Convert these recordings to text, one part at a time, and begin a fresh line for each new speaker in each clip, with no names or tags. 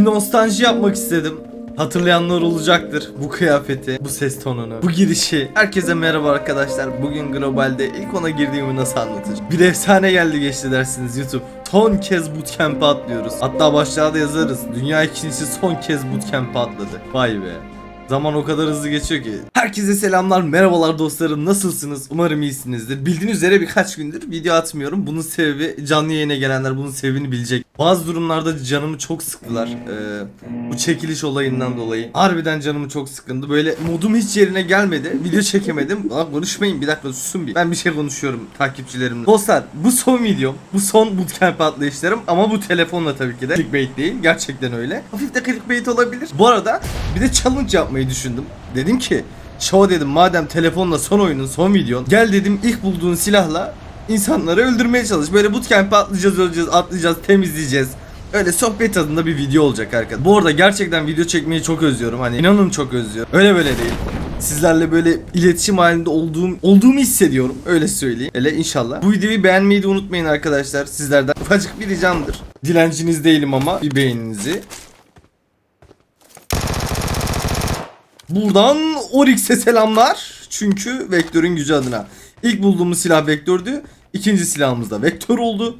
Bir nostalji yapmak istedim. Hatırlayanlar olacaktır bu kıyafeti, bu ses tonunu, bu girişi. Herkese merhaba arkadaşlar. Bugün globalde ilk ona girdiğimi nasıl anlatacağım? Bir efsane geldi geçti dersiniz YouTube. Son kez bootcamp'e atlıyoruz. Hatta başlığa da yazarız. Dünya ikincisi son kez bootcamp'e atladı. Vay be. Zaman o kadar hızlı geçiyor ki. Herkese selamlar, merhabalar dostlarım. Nasılsınız? Umarım iyisinizdir. Bildiğiniz üzere birkaç gündür video atmıyorum. Bunun sebebi canlı yayına gelenler bunun sebebini bilecek. Bazı durumlarda canımı çok sıktılar. Ee, bu çekiliş olayından dolayı. Harbiden canımı çok sıkındı. Böyle modum hiç yerine gelmedi. Video çekemedim. Lan konuşmayın bir dakika susun bir. Ben bir şey konuşuyorum takipçilerimle. Dostlar bu son videom. Bu son bootcamp atlayışlarım. Ama bu telefonla tabii ki de. Clickbait değil. Gerçekten öyle. Hafif de clickbait olabilir. Bu arada bir de challenge yapmayı düşündüm. Dedim ki Şov dedim madem telefonla son oyunun son videon gel dedim ilk bulduğun silahla insanları öldürmeye çalış. Böyle bootcamp'e atlayacağız öleceğiz atlayacağız temizleyeceğiz. Öyle sohbet tadında bir video olacak arkadaşlar. Bu arada gerçekten video çekmeyi çok özlüyorum. Hani inanın çok özlüyorum. Öyle böyle değil. Sizlerle böyle iletişim halinde olduğum olduğumu hissediyorum. Öyle söyleyeyim. Hele inşallah. Bu videoyu beğenmeyi de unutmayın arkadaşlar. Sizlerden ufacık bir ricamdır. Dilenciniz değilim ama bir beğeninizi Buradan Oryx'e selamlar. Çünkü Vektör'ün gücü adına. İlk bulduğumuz silah Vektör'dü. İkinci silahımız da Vektör oldu.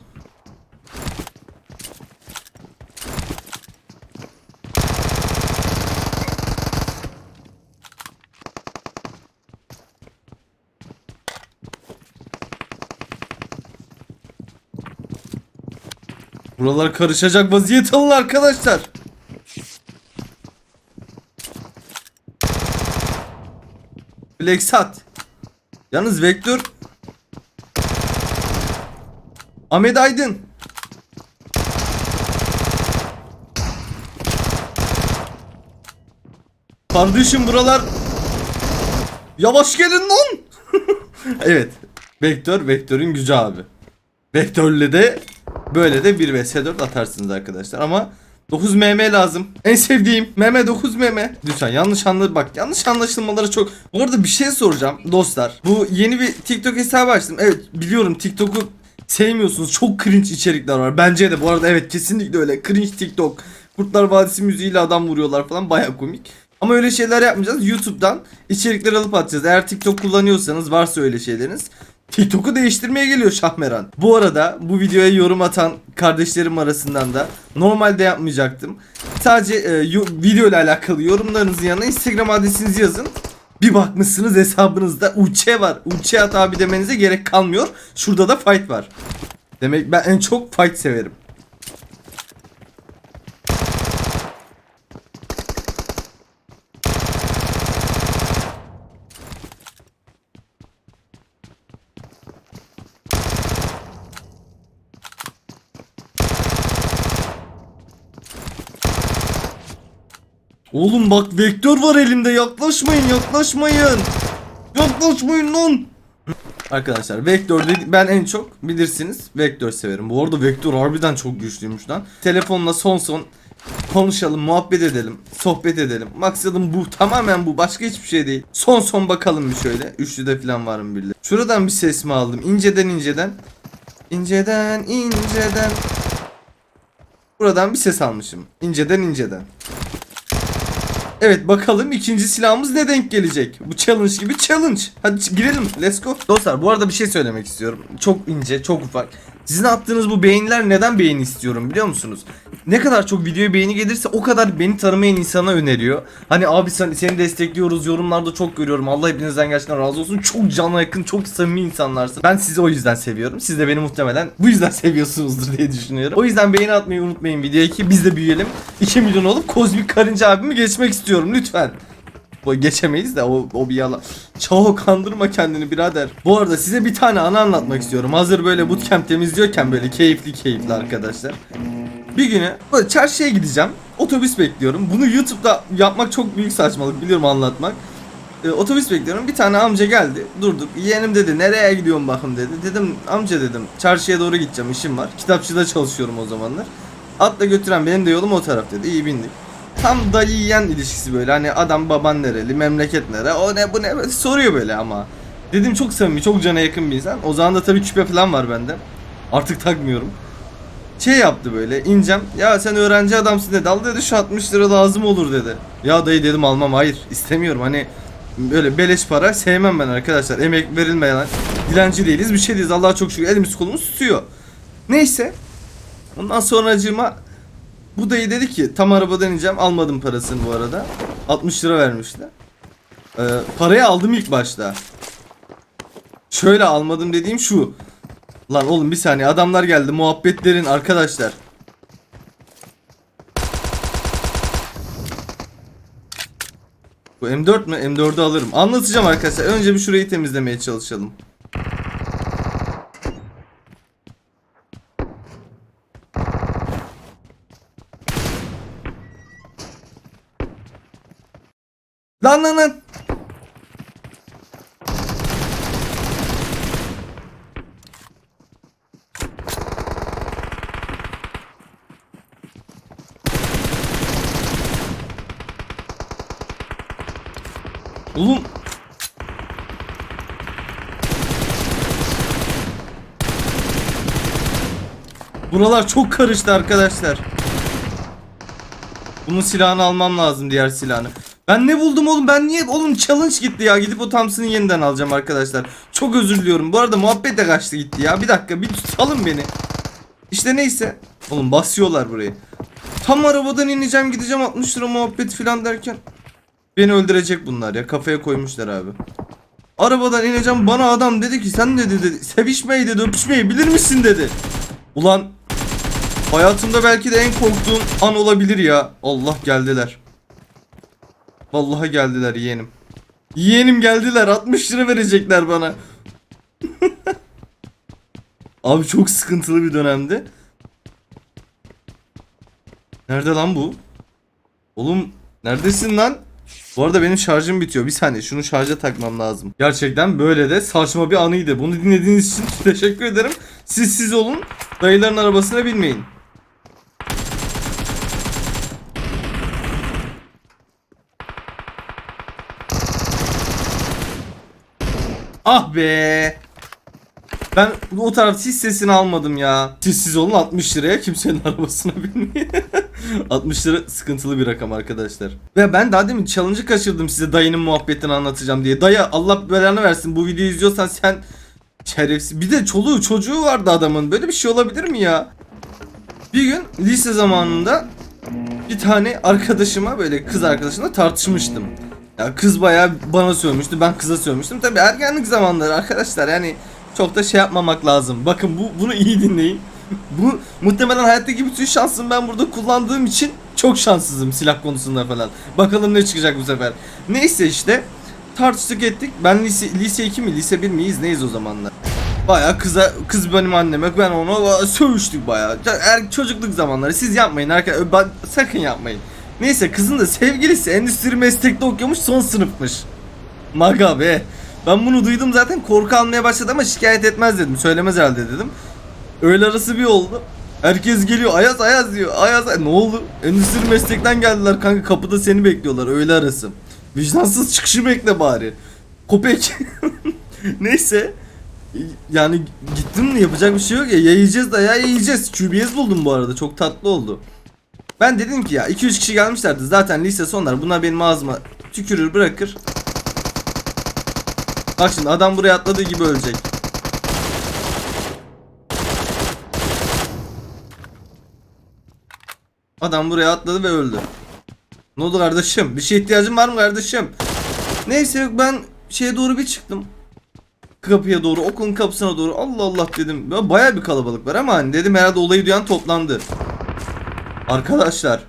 Buralar karışacak vaziyet alın arkadaşlar. Flexat. Yalnız Vektör Ahmet Aydın. Kardeşim buralar Yavaş gelin lan. evet. Vektör Vektör'ün gücü abi. Vektörle de böyle de 1 vs 4 atarsınız arkadaşlar ama 9 mm lazım. En sevdiğim mm 9 mm. Lütfen yanlış anla bak yanlış anlaşılmaları çok. Bu arada bir şey soracağım dostlar. Bu yeni bir TikTok hesabı açtım. Evet biliyorum TikTok'u sevmiyorsunuz. Çok cringe içerikler var. Bence de bu arada evet kesinlikle öyle. Cringe TikTok. Kurtlar Vadisi müziğiyle adam vuruyorlar falan baya komik. Ama öyle şeyler yapmayacağız. YouTube'dan içerikler alıp atacağız. Eğer TikTok kullanıyorsanız varsa öyle şeyleriniz. TikTok'u değiştirmeye geliyor Şahmeran. Bu arada bu videoya yorum atan kardeşlerim arasından da normalde yapmayacaktım. Sadece e, video ile alakalı yorumlarınızın yanına Instagram adresinizi yazın. Bir bakmışsınız hesabınızda UÇ var. UÇ at abi demenize gerek kalmıyor. Şurada da fight var. Demek ben en çok fight severim. Oğlum bak vektör var elimde yaklaşmayın yaklaşmayın. Yaklaşmayın lan. Arkadaşlar vektör ben en çok bilirsiniz vektör severim. Bu arada vektör harbiden çok güçlüymüş lan. Telefonla son son konuşalım, muhabbet edelim, sohbet edelim. Maksadım bu, tamamen bu. Başka hiçbir şey değil. Son son bakalım bir şöyle. Üçlüde falan var mı birileri? Şuradan bir ses mi aldım? İnceden inceden. İnceden inceden. Buradan bir ses almışım. İnceden inceden. Evet bakalım ikinci silahımız ne denk gelecek? Bu challenge gibi challenge. Hadi girelim. Let's go. Dostlar bu arada bir şey söylemek istiyorum. Çok ince, çok ufak. Sizin attığınız bu beğeniler neden beğeni istiyorum biliyor musunuz? Ne kadar çok videoya beğeni gelirse o kadar beni tanımayan insana öneriyor. Hani abi sen, seni destekliyoruz yorumlarda çok görüyorum. Allah hepinizden gerçekten razı olsun. Çok cana yakın, çok samimi insanlarsın. Ben sizi o yüzden seviyorum. Siz de beni muhtemelen bu yüzden seviyorsunuzdur diye düşünüyorum. O yüzden beğeni atmayı unutmayın videoya ki biz de büyüyelim. 2 milyon olup Kozmik Karınca abimi geçmek istiyorum lütfen. Geçemeyiz de o, o bir yalan. Çao kandırma kendini birader. Bu arada size bir tane anı anlatmak istiyorum. Hazır böyle bootcamp temizliyorken böyle keyifli keyifli arkadaşlar. Bir güne böyle çarşıya gideceğim. Otobüs bekliyorum. Bunu YouTube'da yapmak çok büyük saçmalık biliyorum anlatmak. Ee, otobüs bekliyorum. Bir tane amca geldi. Durduk. Yeğenim dedi nereye gidiyorsun bakım dedi. Dedim amca dedim çarşıya doğru gideceğim işim var. Kitapçıda çalışıyorum o zamanlar. Atla götüren benim de yolum o taraf dedi. İyi bindik. Tam dayı yiyen ilişkisi böyle hani adam baban nereli memleket nere o ne bu ne böyle soruyor böyle ama. Dedim çok samimi çok cana yakın bir insan. O zaman da tabii küpe falan var bende. Artık takmıyorum. Şey yaptı böyle ineceğim. Ya sen öğrenci adamsın dedi. Al dedi şu 60 lira lazım olur dedi. Ya dayı dedim almam hayır istemiyorum hani böyle beleş para sevmem ben arkadaşlar. Emek verilmeyen dilenci değiliz bir şey değiliz. Allah'a çok şükür elimiz kolumuz tutuyor. Neyse. Ondan sonracığıma bu dayı dedi ki tam arabadan ineceğim almadım parasını bu arada. 60 lira vermişti. Ee, parayı aldım ilk başta. Şöyle almadım dediğim şu. Lan oğlum bir saniye adamlar geldi muhabbetlerin arkadaşlar. Bu M4 mü? M4'ü alırım. Anlatacağım arkadaşlar. Önce bir şurayı temizlemeye çalışalım. Lan lan lan. Oğlum. Buralar çok karıştı arkadaşlar. Bunun silahını almam lazım diğer silahını. Ben ne buldum oğlum ben niye oğlum challenge gitti ya gidip o Thompson'ı yeniden alacağım arkadaşlar. Çok özür diliyorum bu arada muhabbet de kaçtı gitti ya bir dakika bir tutalım beni. İşte neyse. Oğlum basıyorlar burayı. Tam arabadan ineceğim gideceğim 60 lira muhabbet filan derken. Beni öldürecek bunlar ya kafaya koymuşlar abi. Arabadan ineceğim bana adam dedi ki sen dedi, dedi sevişmeyi dedi öpüşmeyi bilir misin dedi. Ulan hayatımda belki de en korktuğum an olabilir ya. Allah geldiler. Vallahi geldiler yeğenim. Yeğenim geldiler 60 lira verecekler bana. Abi çok sıkıntılı bir dönemdi. Nerede lan bu? Oğlum neredesin lan? Bu arada benim şarjım bitiyor. Bir saniye şunu şarja takmam lazım. Gerçekten böyle de saçma bir anıydı. Bunu dinlediğiniz için teşekkür ederim. Siz siz olun. Dayıların arabasına binmeyin. Ah be. Ben o taraf sis sesini almadım ya. Siz siz olun 60 liraya kimsenin arabasına binmeyin. 60 lira sıkıntılı bir rakam arkadaşlar. Ve ben daha demin challenge'ı kaçırdım size dayının muhabbetini anlatacağım diye. Dayı Allah belanı versin bu videoyu izliyorsan sen şerefsiz. Bir de çoluğu çocuğu vardı adamın. Böyle bir şey olabilir mi ya? Bir gün lise zamanında bir tane arkadaşıma böyle kız arkadaşımla tartışmıştım. Ya kız bayağı bana sövmüştü ben kıza sövmüştüm. Tabi ergenlik zamanları arkadaşlar yani çok da şey yapmamak lazım. Bakın bu bunu iyi dinleyin. Bu muhtemelen hayattaki bütün şansım ben burada kullandığım için çok şanssızım silah konusunda falan. Bakalım ne çıkacak bu sefer. Neyse işte tartıştık ettik. Ben lise, lise 2 mi lise 1 miyiz neyiz o zamanlar. Baya kıza kız benim anneme ben ona sövüştük baya. Er, çocukluk zamanları siz yapmayın arkadaşlar ben, sakın yapmayın. Neyse kızın da sevgilisi endüstri meslekte okuyormuş son sınıfmış. Maga be. Ben bunu duydum zaten korku almaya başladı ama şikayet etmez dedim. Söylemez herhalde dedim. Öğle arası bir oldu. Herkes geliyor Ayaz Ayaz diyor. Ayaz Ayaz. ne oldu? Endüstri meslekten geldiler kanka kapıda seni bekliyorlar öğle arası. Vicdansız çıkışı bekle bari. Köpek. Neyse. Yani gittim mi yapacak bir şey yok ya. Yayacağız da ya yiyeceğiz. QBS buldum bu arada. Çok tatlı oldu. Ben dedim ki ya 2-3 kişi gelmişlerdi. Zaten lise sonlar. Bunlar benim ağzıma tükürür bırakır. Bak şimdi adam buraya atladığı gibi ölecek. Adam buraya atladı ve öldü. Ne oldu kardeşim? Bir şey ihtiyacın var mı kardeşim? Neyse yok ben şeye doğru bir çıktım. Kapıya doğru, okulun kapısına doğru. Allah Allah dedim. Ya Baya bir kalabalık var ama hani dedim herhalde olayı duyan toplandı. Arkadaşlar.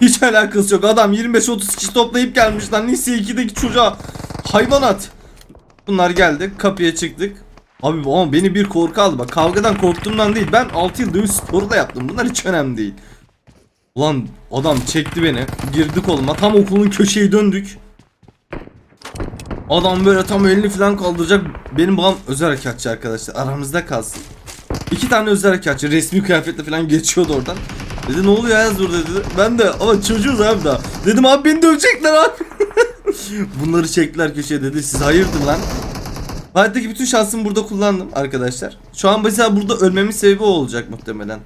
Hiç alakası yok. Adam 25-30 kişi toplayıp gelmiş lan. Lise 2'deki çocuğa. Hayvanat. Bunlar geldi. Kapıya çıktık. Abi ama beni bir korku aldı. Bak kavgadan korktuğumdan değil. Ben 6 yıl dövüş sporu da yaptım. Bunlar hiç önemli değil. Ulan adam çekti beni. Girdi koluma. Tam okulun köşeyi döndük. Adam böyle tam elini falan kaldıracak. Benim babam özel harekatçı arkadaşlar. Aramızda kalsın. İki tane özel harekatçı resmi kıyafetle falan geçiyordu oradan. Dedi ne oluyor Ayaz burada dedi. Ben de ama çocuğuz abi daha. Dedim abi beni dövecekler abi. Bunları çektiler köşeye dedi. Siz hayırdır lan? Hayattaki bütün şansımı burada kullandım arkadaşlar. Şu an mesela burada ölmemin sebebi o olacak muhtemelen.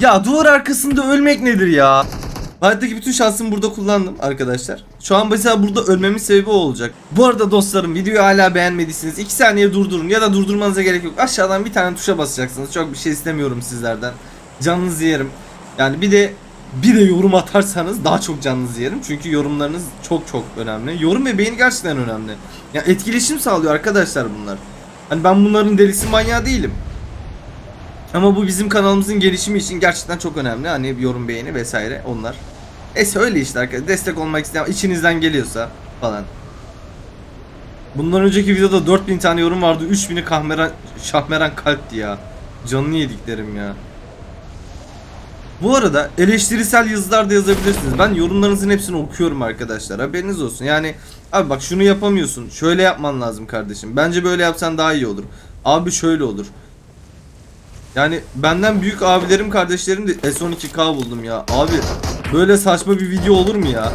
Ya duvar arkasında ölmek nedir ya? Hayattaki bütün şansımı burada kullandım arkadaşlar. Şu an mesela burada ölmemin sebebi o olacak. Bu arada dostlarım videoyu hala beğenmediyseniz 2 saniye durdurun ya da durdurmanıza gerek yok. Aşağıdan bir tane tuşa basacaksınız. Çok bir şey istemiyorum sizlerden. Canınızı yerim. Yani bir de bir de yorum atarsanız daha çok canınızı yerim. Çünkü yorumlarınız çok çok önemli. Yorum ve beğeni gerçekten önemli. Ya etkileşim sağlıyor arkadaşlar bunlar. Hani ben bunların delisi manyağı değilim. Ama bu bizim kanalımızın gelişimi için gerçekten çok önemli. Hani yorum beğeni vesaire onlar. Neyse öyle işte arkadaşlar. Destek olmak isteyen içinizden geliyorsa falan. Bundan önceki videoda 4000 tane yorum vardı. 3000'i kahmeran, şahmeran kalpti ya. Canını yediklerim ya. Bu arada eleştirisel yazılar da yazabilirsiniz. Ben yorumlarınızın hepsini okuyorum arkadaşlar. Haberiniz olsun. Yani abi bak şunu yapamıyorsun. Şöyle yapman lazım kardeşim. Bence böyle yapsan daha iyi olur. Abi şöyle olur. Yani benden büyük abilerim kardeşlerim de S12K buldum ya. Abi böyle saçma bir video olur mu ya?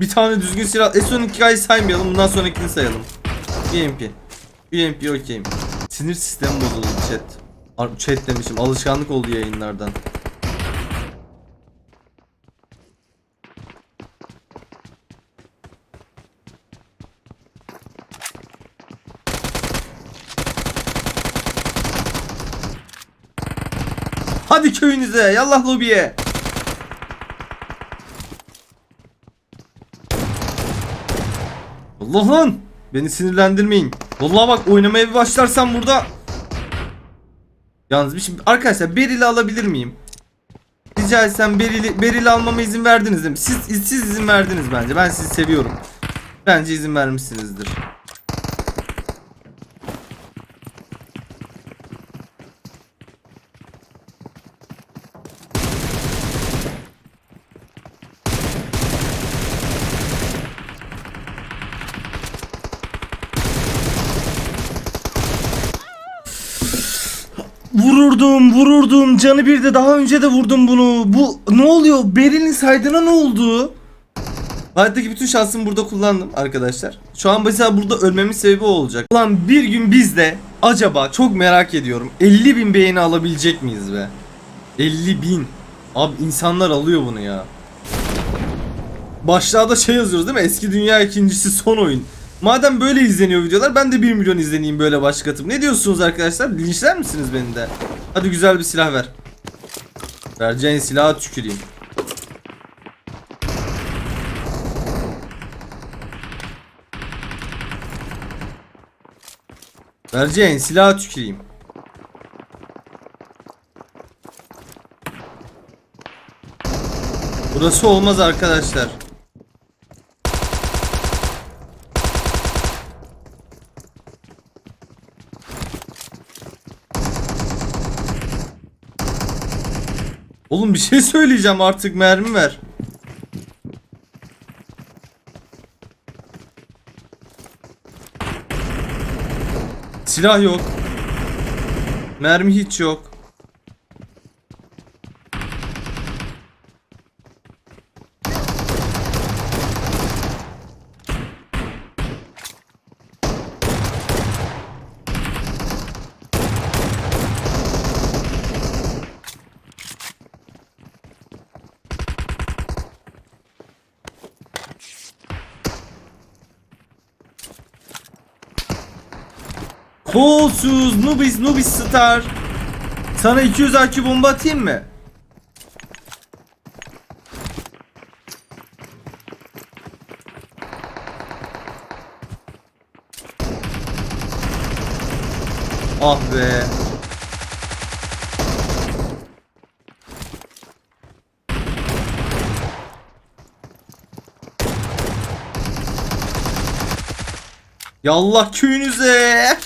Bir tane düzgün silah S12K'yı saymayalım bundan sonrakini sayalım. UMP. UMP okeyim. Sinir sistemi bozuldu chat. Chat demişim alışkanlık oldu yayınlardan. Hadi köyünüze yallah lobiye. Allah lan beni sinirlendirmeyin. Vallahi bak oynamaya bir başlarsam burada Yalnız bir şey arkadaşlar Beril'i alabilir miyim? Rica etsem Beril'i Beril'i almama izin verdiniz mi? Siz siz izin verdiniz bence. Ben sizi seviyorum. Bence izin vermişsinizdir. Vururdum, vururdum. Canı bir de daha önce de vurdum bunu. Bu ne oluyor? Beril'in saydığına ne oldu? Hayattaki bütün şansımı burada kullandım arkadaşlar. Şu an mesela burada ölmemin sebebi o olacak. Ulan bir gün biz de acaba çok merak ediyorum. 50 bin beğeni alabilecek miyiz be? 50 bin. Abi insanlar alıyor bunu ya. Başlığa şey yazıyoruz değil mi? Eski dünya ikincisi son oyun. Madem böyle izleniyor videolar ben de 1 milyon izleneyim böyle başlık atıp. Ne diyorsunuz arkadaşlar? Linçler misiniz beni de? Hadi güzel bir silah ver. Vereceğin silahı tüküreyim. Vereceğin silahı tüküreyim. Burası olmaz arkadaşlar. Oğlum bir şey söyleyeceğim artık mermi ver. Silah yok. Mermi hiç yok. Kolsuz Nubis Nubis Star. Sana 200 IQ bomba atayım mı? Ah be. Yallah köyünüze.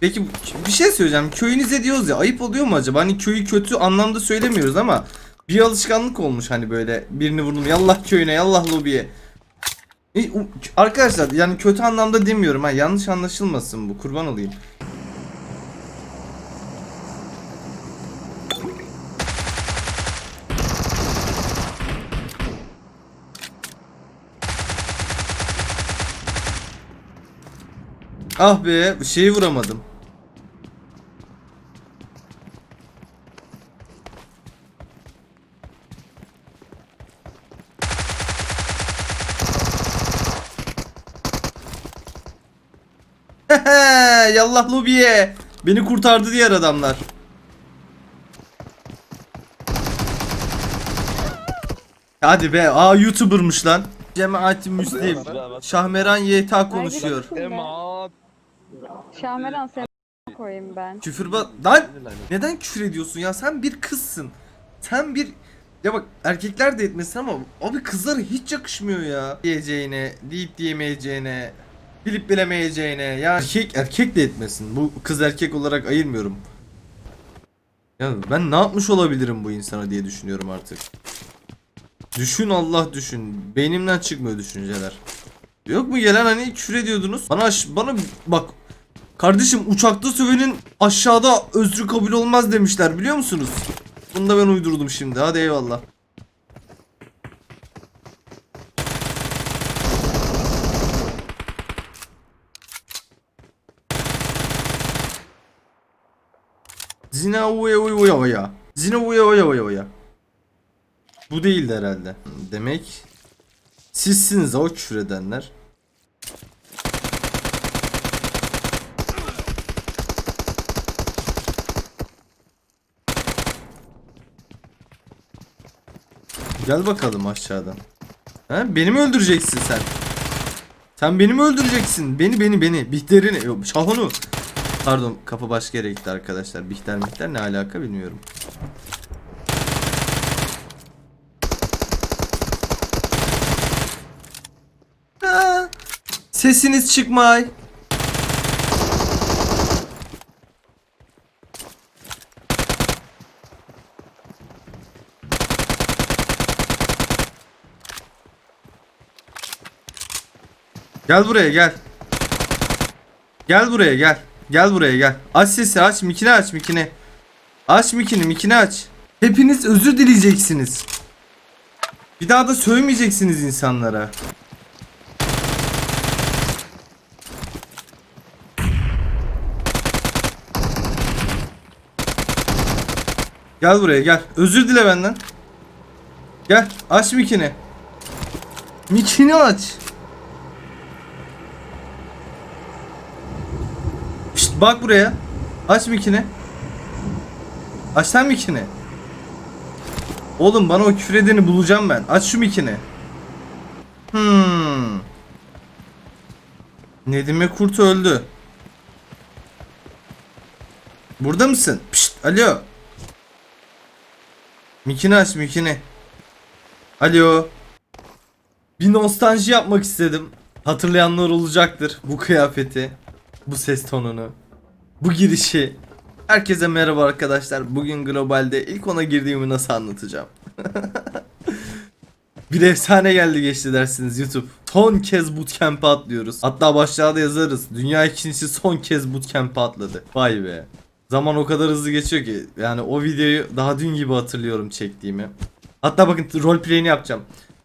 Peki bir şey söyleyeceğim. Köyünüze diyoruz ya ayıp oluyor mu acaba? Hani köyü kötü anlamda söylemiyoruz ama bir alışkanlık olmuş hani böyle birini vurdum yallah köyüne yallah lobiye. Arkadaşlar yani kötü anlamda demiyorum ha yanlış anlaşılmasın bu kurban olayım. Ah be şeyi vuramadım. Yallah lobiye. Beni kurtardı diğer adamlar. Hadi be. Aa YouTuber'mış lan. Cemaati Müslim. Şahmeran YT konuşuyor.
Şahmeran seni koyayım ben.
Küfürbaz... Lan neden küfür ediyorsun ya? Sen bir kızsın. Sen bir... Ya bak erkekler de etmesin ama abi kızlara hiç yakışmıyor ya. Diyeceğine, deyip diyemeyeceğine, bilip bilemeyeceğine. Ya erkek erkek de etmesin. Bu kız erkek olarak ayırmıyorum. Ya ben ne yapmış olabilirim bu insana diye düşünüyorum artık. Düşün Allah düşün. Beynimden çıkmıyor düşünceler. Yok mu gelen hani küfür ediyordunuz? Bana bana bak Kardeşim uçakta sövenin aşağıda özrü kabul olmaz demişler biliyor musunuz? Bunu da ben uydurdum şimdi. Hadi eyvallah. Zina uya uya uya. Zina uya uya uya uya. Bu değildi herhalde. Demek sizsiniz o küfür edenler. Gel bakalım aşağıdan. Ha, beni mi öldüreceksin sen? Sen beni mi öldüreceksin? Beni beni beni. Bihter'ini. Yok Şahonu. Pardon kapı başka yere gitti arkadaşlar. Bihter Mihter ne alaka bilmiyorum. Sesiniz çıkmay. Gel buraya gel. Gel buraya gel. Gel buraya gel. Aç sesi aç. Mikini aç mikini. Aç mikini mikini aç. Hepiniz özür dileyeceksiniz. Bir daha da sövmeyeceksiniz insanlara. Gel buraya gel. Özür dile benden. Gel aç mikini. Mikini aç. Bak buraya. Aç mikini. Aç lan mikini. Oğlum bana o küfür edeni bulacağım ben. Aç şu mikini. Hmm. Nedime Kurt öldü. Burada mısın? Pişt, alo. Mikini aç mikini. Alo. Bir nostalji yapmak istedim. Hatırlayanlar olacaktır bu kıyafeti, bu ses tonunu, bu girişi. Herkese merhaba arkadaşlar. Bugün globalde ilk ona girdiğimi nasıl anlatacağım? Bir efsane geldi geçti dersiniz YouTube. Son kez bootcamp'e atlıyoruz. Hatta başlığa da yazarız. Dünya ikincisi son kez bootcamp'e atladı. Vay be. Zaman o kadar hızlı geçiyor ki. Yani o videoyu daha dün gibi hatırlıyorum çektiğimi. Hatta bakın roleplay'ini yapacağım.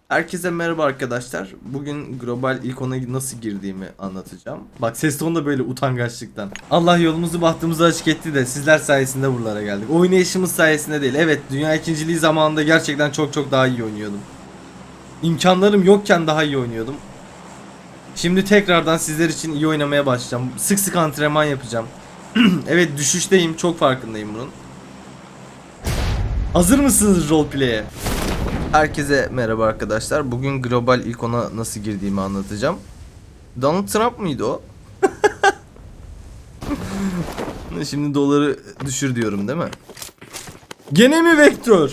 Herkese merhaba arkadaşlar. Bugün global ilk ona nasıl girdiğimi anlatacağım. Bak ses tonu da böyle utangaçlıktan. Allah yolumuzu bahtımızı açık etti de sizler sayesinde buralara geldik. Oynayışımız sayesinde değil. Evet dünya ikinciliği zamanında gerçekten çok çok daha iyi oynuyordum. İmkanlarım yokken daha iyi oynuyordum. Şimdi tekrardan sizler için iyi oynamaya başlayacağım. Sık sık antrenman yapacağım. evet düşüşteyim. Çok farkındayım bunun. Hazır mısınız roleplay'e? Herkese merhaba arkadaşlar. Bugün global ilk ona nasıl girdiğimi anlatacağım. Donald Trump mıydı o? Şimdi doları düşür diyorum değil mi? Gene mi vektör?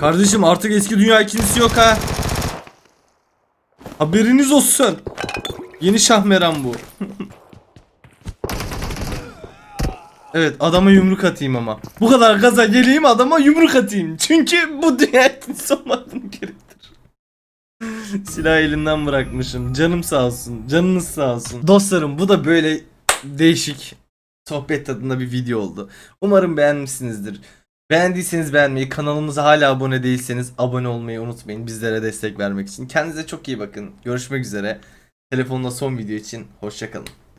Kardeşim artık eski dünya ikincisi yok ha. Haberiniz olsun. Yeni Şahmeran bu. evet adama yumruk atayım ama. Bu kadar gaza geleyim adama yumruk atayım. Çünkü bu dünya ikincisi olmadığını gerektirir. Silah elinden bırakmışım. Canım sağ olsun. Canınız sağ olsun. Dostlarım bu da böyle değişik sohbet tadında bir video oldu. Umarım beğenmişsinizdir. Beğendiyseniz beğenmeyi, kanalımıza hala abone değilseniz abone olmayı unutmayın bizlere destek vermek için. Kendinize çok iyi bakın. Görüşmek üzere. Telefonla son video için hoşçakalın.